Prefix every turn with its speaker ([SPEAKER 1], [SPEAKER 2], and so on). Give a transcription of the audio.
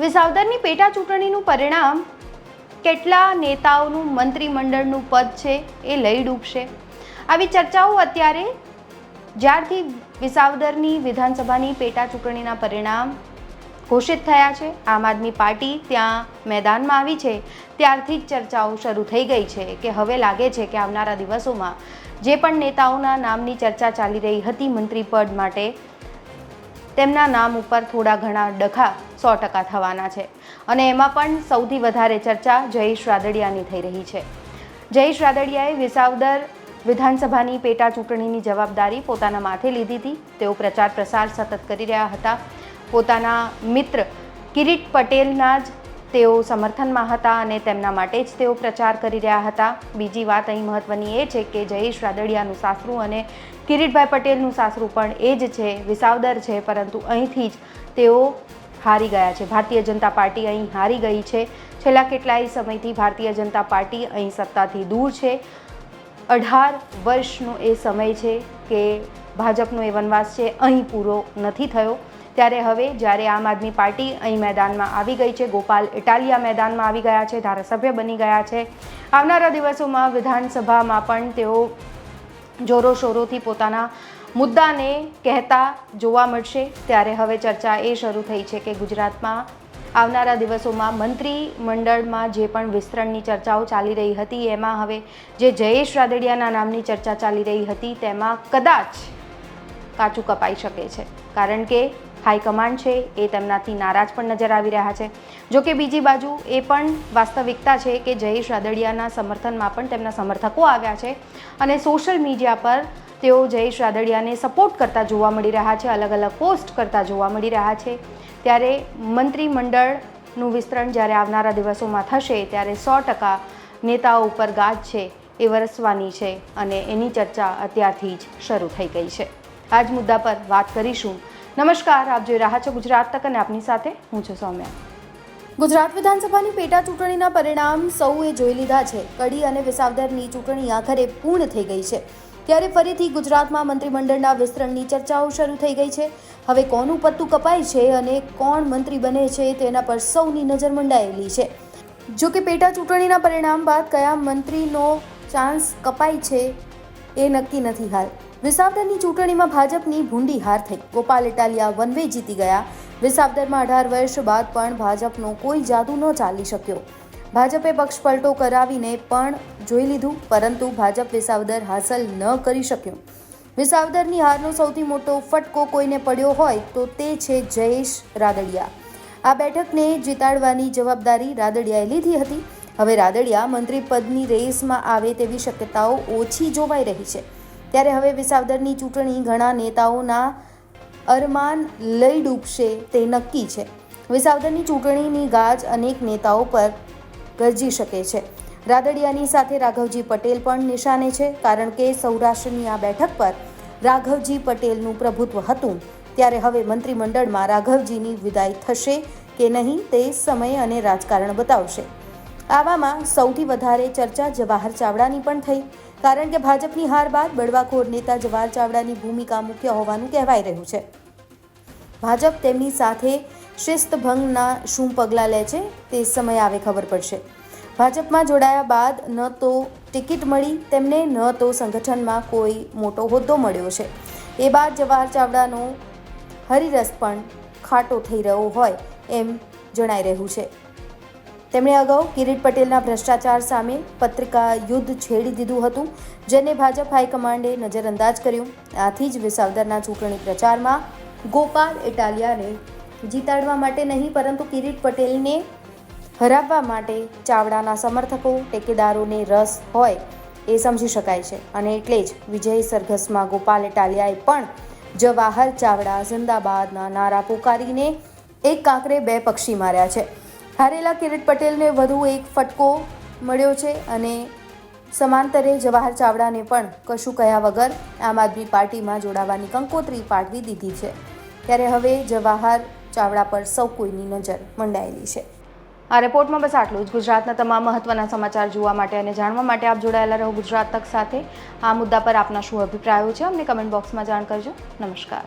[SPEAKER 1] વિસાવદરની પેટા ચૂંટણીનું પરિણામ કેટલા નેતાઓનું મંત્રીમંડળનું પદ છે એ લઈ ડૂબશે. આવી ચર્ચાઓ અત્યારે જ્યારથી વિસાવદરની વિધાનસભાની પેટા ચૂંટણીના પરિણામ ઘોષિત થયા છે, આમ આદમી પાર્ટી ત્યાં મેદાનમાં આવી છે. ત્યારથી જ ચર્ચાઓ શરૂ થઈ ગઈ છે કે હવે લાગે છે કે આવનારા દિવસોમાં જે પણ નેતાઓના નામની ચર્ચા ચાલી રહી હતી મંત્રી પદ માટે તેમના નામ ઉપર થોડા ઘણા ડખા સો ટકા થવાના છે. અને એમાં પણ સૌથી વધારે ચર્ચા જયેશ રાદડિયાની થઈ રહી છે. જયેશ રાદડિયાએ વિસાવદર વિધાનસભાની પેટા ચૂંટણીની જવાબદારી પોતાના માથે લીધી હતી. તેઓ પ્રચાર પ્રસાર સતત કરી રહ્યા હતા. પોતાના મિત્ર કિરીટ પટેલના જ તેઓ સમર્થનમાં હતા અને તેમના માટે જ તેઓ પ્રચાર કરી રહ્યા હતા. બીજી વાત અહીં મહત્વની એ છે કે જયેશ રાદડિયાનું સાસરું અને કિરીટભાઈ પટેલનું સાસરું પણ એ જ છે, વિસાવદર છે, પરંતુ અહીંથી જ તેઓ હારી ગયા છે. ભારતીય જનતા પાર્ટી અહીં હારી ગઈ છે. છેલ્લા કેટલાય સમયથી ભારતીય જનતા પાર્ટી અહીં સત્તાથી દૂર છે. અઢાર વર્ષનો એ સમય છે કે ભાજપનો એ વનવાસ છે. અહીં પૂરો નથી થયો. ત્યારે હવે જ્યારે આમ આદમી પાર્ટી અહીં મેદાનમાં આવી ગઈ છે, ગોપાલ ઇટાલિયા મેદાનમાં આવી ગયા છે, ધારાસભ્ય બની ગયા છે. આવનારા દિવસોમાં વિધાનસભામાં પણ તેઓ જોરોશોરોથી પોતાના મુદ્દાને કહેતા જોવા મળશે. ત્યારે હવે ચર્ચા એ શરૂ થઈ છે કે ગુજરાતમાં આવનારા દિવસોમાં મંત્રી મંડળમાં જે પણ વિસ્તરણની ચર્ચાઓ ચાલી રહી હતી, એમાં હવે જે જયેશ રાદડિયાના નામની ચર્ચા ચાલી રહી હતી, તેમાં કદાચ કાચું કપાઈ શકે છે. કારણ કે હાઈકમાન્ડ છે, એ તેમનાથી નારાજ પણ નજર આવી રહ્યા છે. જો કે બીજી બાજુ એ પણ વાસ્તવિકતા છે કે જયેશ રાદડિયાના સમર્થનમાં પણ તેમના સમર્થકો આવ્યા છે અને સોશિયલ મીડિયા પર તેઓ જયેશ રાદડિયાને સપોર્ટ કરતા જોવા મળી રહ્યા છે અલગ અલગ પોસ્ટ કરતા જોવા મળી રહ્યા છે. ત્યારે મંત્રીમંડળનું વિસ્તરણ જ્યારે આવનારા દિવસોમાં થશે, ત્યારે સો ટકા નેતાઓ ઉપર ગાજ છે એ વરસવાની છે અને એની ચર્ચા અત્યારથી જ શરૂ થઈ ગઈ છે. આ જ મુદ્દા પર વાત કરીશું નમસ્કાર, આપ જોઈ રહ્યા છો ગુજરાત તક અને આપની સાથે હું છું સૌમ્યા. ગુજરાત વિધાનસભાની પેટા ચૂંટણીના પરિણામ સૌએ જોઈ લીધા છે. કડી અને વિસાવદરની ચૂંટણી આખરે પૂર્ણ થઈ ગઈ છે. ત્યારે ફરીથી ગુજરાતમાં મંત્રીમંડળના વિસ્તરણની ચર્ચાઓ શરૂ થઈ ગઈ છે. હવે કોનું પત્તું કપાય છે અને કોણ મંત્રી બને છે તેના પર સૌની નજર મંડાયેલી છે. જો કે પેટા ચૂંટણીના પરિણામ બાદ કયા મંત્રીનો ચાન્સ કપાય છે એ નક્કી નથી હાલ. વિસાવદરની ચૂંટણીમાં ભાજપની ભૂંડી હાર થઈ. ગોપાલ ઇટાલિયા વન વે જીતી ગયા. વિસાવદરમાં અઢાર વર્ષ બાદ પણ ભાજપનો કોઈ જાદુ ન ચાલી શક્યો. ભાજપે પક્ષ પલટો કરાવીને પણ જોઈ લીધું, પરંતુ ભાજપ વિસાવદર હાંસલ ન કરી શક્યો. વિસાવદરની હારનો સૌથી મોટો ફટકો કોઈને પડ્યો હોય તો તે છે જયેશ રાદડિયા. આ બેઠકને જીતાડવાની જવાબદારી રાદડિયાએ લીધી હતી. હવે રાદડિયા મંત્રી પદની રેસમાં આવે તેવી શક્યતાઓ ઓછી જોવાઈ રહી છે. ત્યારે હવે વિસાવદરની ચૂંટણી ઘણા નેતાઓના અરમાન લઈ ડૂબશે તે નક્કી છે. વિસાવદરની ચૂંટણીની ગાજ અનેક નેતાઓ પર ગરજી શકે છે. રાદડિયાની સાથે રાઘવજી પટેલ પણ નિશાને છે, કારણ કે સૌરાષ્ટ્રની આ બેઠક પર રાઘવજી પટેલનું પ્રભુત્વ હતું. ત્યારે હવે મંત્રીમંડળમાં રાઘવજીની વિદાય થશે કે નહીં તે સમય અને રાજકારણ બતાવશે. આવામાં સૌથી વધારે ચર્ચા જવાહર ચાવડાની પણ થઈ. કારણ કે ભાજપની હાર બાદ બળવાખોર નેતા જવાહર ચાવડાની ભૂમિકા મુખ્ય હોવાનું કહેવાઈ રહ્યું છે. ભાજપ તેમની સાથે શિસ્તભંગના શું પગલાં લે છે તે સમય આવે ખબર પડશે. ભાજપમાં જોડાયા બાદ ન તો ટિકિટ મળી, તેમને ન તો સંગઠનમાં કોઈ મોટો હોદ્દો મળ્યો છે. એ બાદ જવાહર ચાવડાનો હરિરસ પણ ખાટો થઈ રહ્યો હોય એમ જણાઈ રહ્યું છે. તેમણે અગાઉ કિરીટ પટેલના ભ્રષ્ટાચાર સામે પત્રિકા યુદ્ધ છેડી દીધું હતું, જેને ભાજપ હાઈકમાન્ડે નજરઅંદાજ કર્યું. આથી જ વિસાવદરના ચૂંટણી પ્રચારમાં ગોપાલ ઇટાલિયાને જીતાડવા માટે નહીં, પરંતુ કિરીટ પટેલને હરાવવા માટે ચાવડાના સમર્થકો, ટેકેદારોને રસ હોય એ સમજી શકાય છે. અને એટલે જ વિજય સરઘસમાં ગોપાલ ઇટાલિયાએ પણ જવાહર ચાવડા, જિંદાબાદના નારા પોકારીને એક કાંકરે બે પક્ષી માર્યા છે. હારેલા કિરીટ પટેલને વધુ એક ફટકો મળ્યો છે અને સમાંતરે જવાહર ચાવડાને પણ કશું કહ્યા વગર આમ આદમી પાર્ટીમાં જોડાવાની કંકોત્રી પાડવી દીધી છે. ત્યારે હવે જવાહર ચાવડા પર સૌ કોઈની નજર મંડાયેલી છે. આ રિપોર્ટમાં બસ આટલું જ. ગુજરાતના તમામ મહત્વના સમાચાર જોવા માટે અને જાણવા માટે આપ જોડાયેલા રહો ગુજરાત તક સાથે. આ મુદ્દા પર આપના શું અભિપ્રાયો છે, અમને કમેન્ટ બોક્સમાં જાણ કરજો. નમસ્કાર.